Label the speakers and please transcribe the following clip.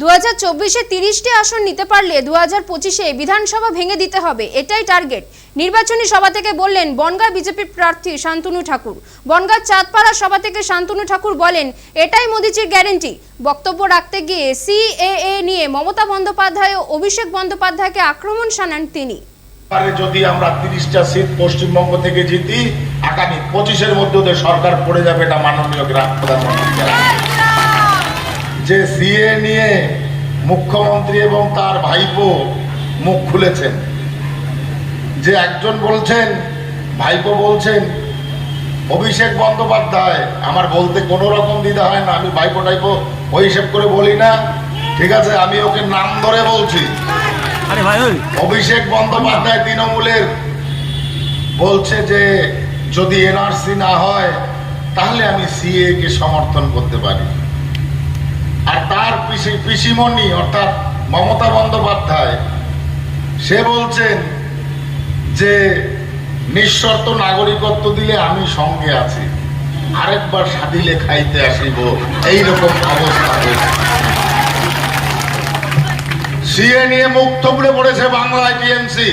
Speaker 1: দু চব্বিশে তিরিশটি আসন নিতে পারলে দু পঁচিশে বিধানসভা ভেঙে দিতে হবে, এটাই টার্গেট নির্বাচনী সভা থেকে বললেন বনগাঁ বিজেপির প্রার্থী শান্তনু ঠাকুর। বনগাঁ চাঁদপাড়া সভা থেকে শান্তনু ঠাকুর বলেন, এটাই গ্যারেন্টি বক্তব্য রাখতে গিয়ে সিএএ নিয়ে মমতা বন্দ্যোপাধ্যায় ও অভিষেক বন্দ্যোপাধ্যায়কে আক্রমণ শানান তিনি।
Speaker 2: যদি আমরা তিরিশটা সিট পশ্চিমবঙ্গ থেকে জিতি, আগামী পঁচিশের মধ্যে সরকার পড়ে যাবে এটা মাননীয় গ্রাম প্রধানমন্ত্রী। যে সিএ নিয়ে মুখ্যমন্ত্রী এবং তার ভাইপো মুখ খুলেছেন যে একজন বলছেন ভাইপো বলছেন অভিষেক বন্দ্যোপাধ্যায় আমার বলতে কোনো রকম দ্বিধা হয় না আমি ভাইপো টাইপো ওই হিসেব করে বলি না ঠিক আছে আমি ওকে নাম ধরে বলছি।
Speaker 3: ভাই
Speaker 2: অভিষেক বন্দ্যোপাধ্যায় তৃণমূলের বলছে যে যদি এনআরসি না হয় তাহলে আমি সিএ কে সমর্থন করতে পারি। পিসি পিসিমণি, অর্থাৎ মমতা বন্দ্যোপাধ্যায়, সে বলছেন যে, নিঃশর্ত নাগরিকত্ব দিলে আমি সঙ্গে আছি, আরেকবার সাদিলে খাইতে আসিব, এইরকম অবস্থা হয়েছে। সিএ নিয়ে মুখ থুবড়ে পড়েছে বাংলায় টিএমসি।